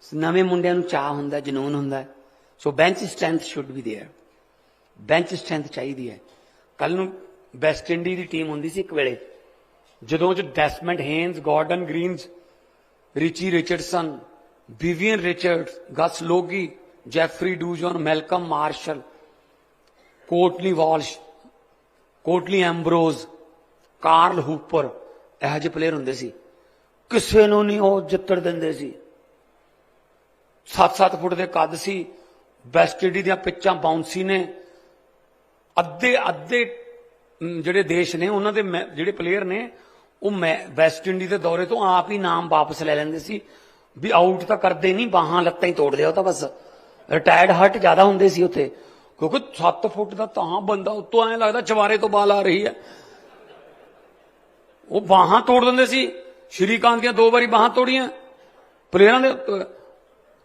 A: ਨਵੇਂ ਮੁੰਡਿਆਂ ਨੂੰ ਚਾਹ ਹੁੰਦਾ ਜਨੂਨ ਹੁੰਦਾ so bench strength should be there bench strength ਚਾਹੀਦੀ ਹੈ। ਕੱਲ ਨੂੰ ਵੈਸਟ ਇੰਡੀ ਦੀ ਟੀਮ ਹੁੰਦੀ ਸੀ ਇੱਕ ਵੇਲੇ। ਜਦੋਂ ਚ Desmond Haynes Gordon Greenidge Richie Richardson Vivian Richards Gus Logie Jeffrey Dujon Malcolm Marshall Courtney Walsh Curtly Ambrose Carl Hooper ਇਹੋ ਜਿਹੇ ਪਲੇਅਰ ਹੁੰਦੇ ਸੀ। ਕਿਸੇ ਨੂੰ ਨਹੀਂ ਉਹ ਜਿੱਤੜ ਦਿੰਦੇ ਸੀ। 7-7 ਫੁੱਟ ਦੇ ਕੱਦ ਸੀ। ਵੈਸਟ ਇੰਡੀ ਦੀਆਂ ਪਿੱਚਾਂ ਬਾਉਂਸੀ ਨੇ। ਅੱਧੇ ਅੱਧੇ ਜਿਹੜੇ ਦੇਸ਼ ਨੇ, ਉਹਨਾਂ ਦੇ ਮੈ- ਜਿਹੜੇ ਪਲੇਅਰ ਨੇ, ਉਹ ਮੈ- ਵੈਸਟ ਇੰਡੀ ਦੇ ਦੌਰੇ ਤੋਂ ਆਪ ਹੀ ਨਾਮ ਵਾਪਸ ਲੈ ਲੈਂਦੇ ਸੀ। ਵੀ ਆਊਟ ਤਾਂ ਕਰਦੇ ਨਹੀਂ, ਬਾਹਾਂ ਲੱਤਾਂ ਹੀ ਤੋੜਦੇ ਆ, ਉਹ ਤਾਂ ਬਸ। ਰਿਟਾਇਰਡ ਹਰਟ ਜ਼ਿਆਦਾ ਹੁੰਦੇ ਸੀ ਉੱਥੇ। ਕਿਉਂਕਿ 7 ਫੁੱਟ ਦਾ ਤਾਂ ਬੰਦਾ ਉੱਤੋਂ ਐਂ ਲੱਗਦਾ ਚਵਾਰੇ ਤੋਂ ਬਾਲ ਆ ਰਹੀ ਹੈ। ਉਹ ਬਾਹਾਂ ਤੋੜ ਦਿੰਦੇ ਸੀ। ਸ਼੍ਰੀਕਾਂਤ ਦੀਆਂ ਦੋ ਵਾਰੀ ਬਾਹਾਂ ਤੋੜੀਆਂ। ਪਲੇਅਰਾਂ ਦੇ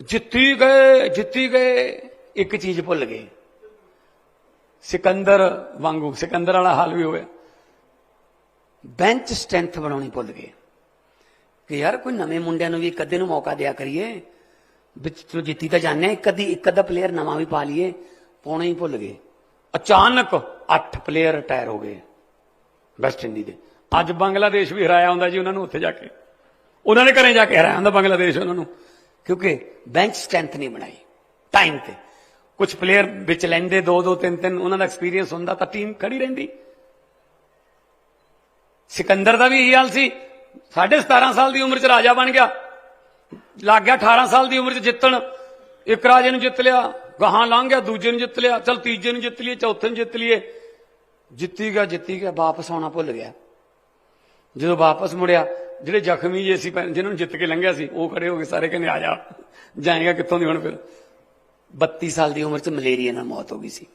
A: ਜਿੱਤੀ ਗਏ ਜਿੱਤੀ ਗਏ, ਇੱਕ ਚੀਜ਼ ਭੁੱਲ ਗਏ। ਸਿਕੰਦਰ ਵਾਂਗੂ, ਸਿਕੰਦਰ ਵਾਲਾ ਹਾਲ ਵੀ ਹੋਇਆ ਬੈਂਚ ਸਟਰੈਂਥ ਬਣਾਉਣੀ ਭੁੱਲ ਗਏ। ਕਿ ਯਾਰ ਕੋਈ ਨਵੇਂ ਮੁੰਡਿਆਂ ਨੂੰ ਵੀ ਇੱਕ ਅੱਧੇ ਨੂੰ ਮੌਕਾ ਦਿਆ ਕਰੀਏ। ਵਿੱਚ ਤੋਂ ਜਿੱਤੀ ਤਾਂ ਜਾਂਦੇ ਹਾਂ, ਇੱਕ ਅੱਧੀ, ਇੱਕ ਅੱਧਾ ਪਲੇਅਰ ਨਵਾਂ ਵੀ ਪਾ ਲਈਏ, ਪਾਉਣਾ ਹੀ ਭੁੱਲ ਗਏ। ਅਚਾਨਕ 8 ਪਲੇਅਰ ਰਿਟਾਇਰ ਹੋ ਗਏ ਵੈਸਟ ਇੰਡੀ ਦੇ। ਅੱਜ ਬੰਗਲਾਦੇਸ਼ ਵੀ ਹਰਾਇਆ ਹੁੰਦਾ ਜੀ ਉਹਨਾਂ ਨੂੰ ਉੱਥੇ ਜਾ ਕੇ। ਉਹਨਾਂ ਨੇ ਘਰੇ ਜਾ ਕੇ ਹਰਾਇਆ ਹੁੰਦਾ ਬੰਗਲਾਦੇਸ਼ ਉਹਨਾਂ ਨੂੰ। ਕਿਉਂਕਿ ਬੈਂਚ ਸਟਰੈਂਥ ਨਹੀਂ ਬਣਾਈ। ਟਾਈਮ ਤੇ। ਕੁਝ ਪਲੇਅਰ ਵਿੱਚ ਲੈਂਦੇ ਦੋ ਦੋ, ਤਿੰਨ ਤਿੰਨ, ਉਹਨਾਂ ਦਾ ਐਕਸਪੀਰੀਅੰਸ ਹੁੰਦਾ ਤਾਂ ਟੀਮ ਖੜੀ ਰਹਿੰਦੀ। ਸਿਕੰਦਰ ਦਾ ਵੀ ਇਹੀ ਹਾਲ ਸੀ। 17.5 ਸਾਲ ਦੀ ਉਮਰ 'ਚ ਰਾਜਾ ਬਣ ਗਿਆ। ਲੱਗ ਗਿਆ 18 ਸਾਲ ਦੀ ਉਮਰ 'ਚ ਜਿੱਤਣ। ਇੱਕ ਰਾਜੇ ਨੂੰ ਜਿੱਤ ਲਿਆ, ਗਾਹਾਂ ਲੰਘ ਗਿਆ, ਦੂਜੇ ਨੂੰ ਜਿੱਤ ਲਿਆ, ਚਲ ਤੀਜੇ ਨੂੰ ਜਿੱਤ ਲਈਏ, ਚੌਥੇ ਨੂੰ ਜਿੱਤ ਲਈਏ। ਜਿੱਤੀ ਗਿਆ ਜਿੱਤੀ ਗਿਆ, ਵਾਪਸ ਆਉਣਾ ਭੁੱਲ ਗਿਆ। ਜਦੋਂ ਵਾਪਸ ਮੁੜਿਆ, ਜਿਹੜੇ ਜ਼ਖਮੀ ਜੇ ਸੀ ਜਿਹਨਾਂ ਨੂੰ ਜਿੱਤ ਕੇ ਲੰਘਿਆ ਸੀ, ਉਹ ਖੜੇ ਹੋ ਗਏ ਸਾਰੇ, ਕਹਿੰਦੇ ਆ ਜਾ, ਜਾਏਗਾ ਕਿੱਥੋਂ ਦੀ ਹੁਣ ਫਿਰ? 32 ਸਾਲ ਦੀ ਉਮਰ 'ਚ ਮਲੇਰੀਆ ਨਾਲ ਮੌਤ ਹੋ ਗਈ ਸੀ।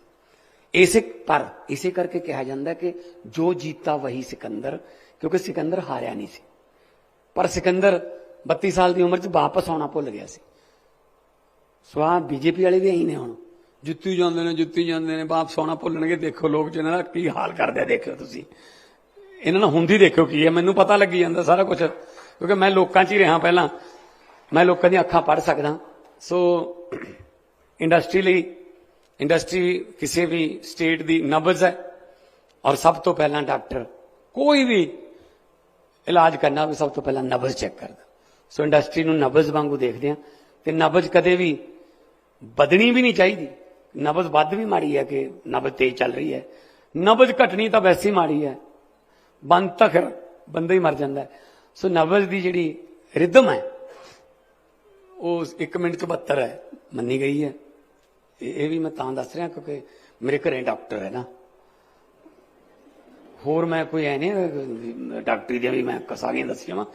A: ਇਸੇ ਪਰ ਇਸੇ ਕਰਕੇ ਕਿਹਾ ਜਾਂਦਾ ਕਿ ਜੋ ਜੀਤਾ ਵਹੀ ਸਿਕੰਦਰ, ਕਿਉਂਕਿ ਸਿਕੰਦਰ ਹਾਰਿਆ ਨਹੀਂ ਸੀ। ਪਰ ਸਿਕੰਦਰ 32 ਸਾਲ ਦੀ ਉਮਰ 'ਚ ਵਾਪਸ ਆਉਣਾ ਭੁੱਲ ਗਿਆ ਸੀ। ਸੋ ਆ ਬੀਜੇਪੀ ਵਾਲੇ ਵੀ ਐਂ ਨੇ ਹੁਣ। ਜੁੱਤੀ ਜਾਂਦੇ ਨੇ, ਜੁੱਤੀ ਜਾਂਦੇ ਨੇ, ਵਾਪਸ ਆਉਣਾ ਭੁੱਲਣਗੇ। ਦੇਖੋ ਲੋਕ ਜਿਹਨਾਂ ਦਾ ਕੀ ਹਾਲ ਕਰਦੇ ਆ, ਦੇਖਿਓ ਤੁਸੀਂ। ਇਹਨਾਂ ਨਾਲ ਹੁੰਦੀ ਦੇਖਿਓ ਕੀ ਹੈ, ਮੈਨੂੰ ਪਤਾ ਲੱਗੀ ਜਾਂਦਾ ਸਾਰਾ ਕੁਝ ਕਿਉਂਕਿ ਮੈਂ ਲੋਕਾਂ 'ਚ ਹੀ ਰਿਹਾ ਪਹਿਲਾਂ। ਮੈਂ ਲੋਕਾਂ ਦੀਆਂ ਅੱਖਾਂ ਪੜ੍ਹ ਸਕਦਾ। ਸੋ ਇੰਡਸਟਰੀ ਲਈ ਇੰਡਸਟਰੀ ਕਿਸੇ ਵੀ ਸਟੇਟ ਦੀ ਨਬਜ਼ ਹੈ ਔਰ ਸਭ ਤੋਂ ਪਹਿਲਾਂ ਡਾਕਟਰ ਕੋਈ ਵੀ ਇਲਾਜ ਕਰਨਾ ਵੀ ਸਭ ਤੋਂ ਪਹਿਲਾਂ ਨਬਜ਼ ਚੈੱਕ ਕਰਦਾ। ਸੋ ਇੰਡਸਟਰੀ ਨੂੰ ਨਬਜ਼ ਵਾਂਗੂ ਦੇਖਦੇ ਆ ਤੇ ਨਬਜ਼ ਕਦੇ ਵੀ ਵਧਣੀ ਵੀ ਨਹੀਂ ਚਾਹੀਦੀ। ਨਬਜ਼ ਵੱਧ ਵੀ ਮਾੜੀ ਹੈ ਕਿ ਨਬਜ਼ ਤੇਜ਼ ਚੱਲ ਰਹੀ ਹੈ। ਨਬਜ਼ ਘਟਣੀ ਤਾਂ ਵੈਸੇ ਹੀ ਮਾੜੀ ਹੈ। ਬੰਦ ਤਾਂ ਫਿਰ ਬੰਦਾ ਹੀ ਮਰ ਜਾਂਦਾ ਸੋ ਨਬਜ਼ ਦੀ ਜਿਹੜੀ ਰਿਦਮ ਹੈ, ਉਹ 1 ਮਿੰਟ ਚ 72 ਹੈ, ਮੰਨੀ ਗਈ ਹੈ। ਇਹ ਵੀ ਮੈਂ ਤਾਂ ਦੱਸ ਰਿਹਾ ਕਿਉਂਕਿ ਮੇਰੇ ਘਰੇ ਡਾਕਟਰ ਹੈ ਨਾ। ਹੋਰ ਮੈਂ ਕੋਈ ਐ ਨਹੀਂ, ਡਾਕਟਰੀ ਦੀਆਂ ਵੀ ਮੈਂ ਸਾਰੀਆਂ ਦੱਸੀਆਂ ਵਾ।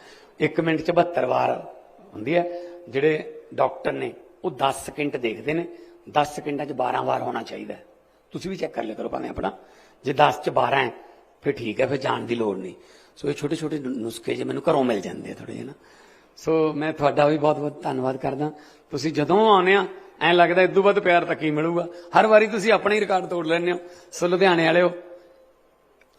A: 1 ਮਿੰਟ ਚ 72 ਵਾਰ ਹੁੰਦੀ ਹੈ, ਜਿਹੜੇ ਡਾਕਟਰ ਨੇ, ਉਹ 10 ਸਕਿੰਟ ਦੇਖਦੇ ਨੇ। 10 ਸਕਿੰਟਾਂ ਚ 12 ਵਾਰ ਹੋਣਾ ਚਾਹੀਦਾ। ਤੁਸੀਂ ਵੀ ਚੈੱਕ ਕਰ ਲਿਆ ਕਰੋ ਭਾਵੇਂ ਆਪਣਾ। ਜੇ 10 ਚ 12 ਹੈ, ਫਿਰ ਠੀਕ ਹੈ, ਫਿਰ ਜਾਣ ਦੀ ਲੋੜ ਨਹੀਂ। ਸੋ ਇਹ ਛੋਟੇ ਛੋਟੇ ਨੁਸਖੇ ਜੇ ਮੈਨੂੰ ਘਰੋਂ ਮਿਲ ਜਾਂਦੇ ਆ ਥੋੜੇ ਜਿਹੇ ਨਾ। ਸੋ ਮੈਂ ਤੁਹਾਡਾ ਵੀ ਬਹੁਤ ਬਹੁਤ ਧੰਨਵਾਦ ਕਰਦਾ। ਤੁਸੀਂ ਜਦੋਂ ਆਉਂਦੇ ਆ ਐਂ ਲੱਗਦਾ ਇਦੋਂ ਵੱਧ ਪਿਆਰ ਤਾਂ ਕੀ ਮਿਲੂਗਾ ਹਰ ਵਾਰੀ ਤੁਸੀਂ ਆਪਣਾ ਹੀ ਰਿਕਾਰਡ ਤੋੜ ਲੈਂਦੇ ਹੋ ਸੋ ਲੁਧਿਆਣੇ ਵਾਲਿਓ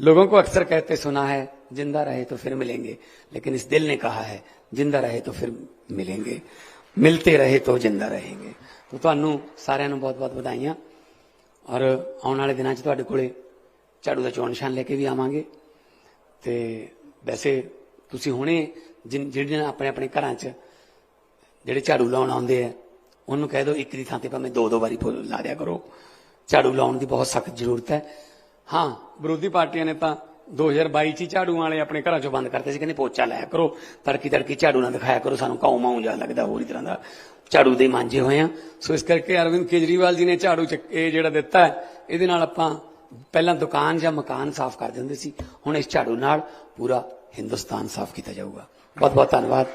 A: लोगों को अक्सर कहते सुना है जिंदा रहे तो फिर मिलेंगे लेकिन इस दिल ने कहा है जिंदा रहे तो फिर मिलेंगे मिलते रहे तो जिंदा रहेंगे तो ਤੁਹਾਨੂੰ ਸਾਰਿਆਂ ਨੂੰ ਬਹੁਤ ਬਹੁਤ ਵਧਾਈਆਂ ਔਰ ਆਉਣ ਵਾਲੇ ਦਿਨਾਂ 'ਚ ਤੁਹਾਡੇ ਕੋਲੇ ਝਾੜੂ ਦਾ ਚੋਣ ਨਿਸ਼ਾਨ ਲੈ ਕੇ ਵੀ ਆਵਾਂਗੇ ਤੇ ਵੈਸੇ ਤੁਸੀਂ ਹੁਣੇ ਜਿਨ- ਜਿਹੜੇ ਆਪਣੇ ਆਪਣੇ ਘਰਾਂ 'ਚ ਜਿਹੜੇ ਝਾੜੂ ਲਾਉਣ ਆਉਂਦੇ ਆ ਉਹਨੂੰ ਕਹਿ ਦਿਓ ਇੱਕ ਦੀ ਥਾਂ ਤੇ ਭਾਵੇਂ ਦੋ ਦੋ ਵਾਰੀ ਫੁੱਲ ਲਾ ਦਿਆ ਕਰੋ। ਝਾੜੂ ਲਾਉਣ ਦੀ ਬਹੁਤ ਸਖਤ ਜ਼ਰੂਰਤ ਹੈ। ਹਾਂ, ਵਿਰੋਧੀ ਪਾਰਟੀਆਂ ਨੇ ਤਾਂ 2022 ਚ ਝਾੜੂ ਵਾਲੇ ਆਪਣੇ ਘਰਾਂ ਚੋਂ ਬੰਦ ਕਰਤੇ ਸੀ, ਕਹਿੰਦੇ ਪੋਚਾ ਲਾਇਆ ਕਰੋ, ਤੜਕੀ ਤੜਕੀ ਝਾੜੂ ਨਾ ਦਿਖਾਇਆ ਕਰੋ, ਸਾਨੂੰ ਕਾਉ ਮਾਉ ਜਾ ਲੱਗਦਾ, ਹੋਰ ਹੀ ਤਰ੍ਹਾਂ ਦਾ ਝਾੜੂ ਦੇ ਮਾਂਝੇ ਹੋਏ ਆ। ਸੋ ਇਸ ਕਰਕੇ ਅਰਵਿੰਦ ਕੇਜਰੀਵਾਲ ਜੀ ਨੇ ਝਾੜੂ ਚ ਇਹ ਜਿਹੜਾ ਦਿੱਤਾ ਇਹਦੇ ਨਾਲ ਆਪਾਂ ਪਹਿਲਾਂ ਦੁਕਾਨ ਜਾਂ ਮਕਾਨ ਸਾਫ਼ ਕਰ ਦਿੰਦੇ ਸੀ, ਹੁਣ ਇਸ ਝਾੜੂ ਨਾਲ ਪੂਰਾ ਹਿੰਦੁਸਤਾਨ ਸਾਫ਼ ਕੀਤਾ ਜਾਊਗਾ। ਬਹੁਤ ਬਹੁਤ ਧੰਨਵਾਦ।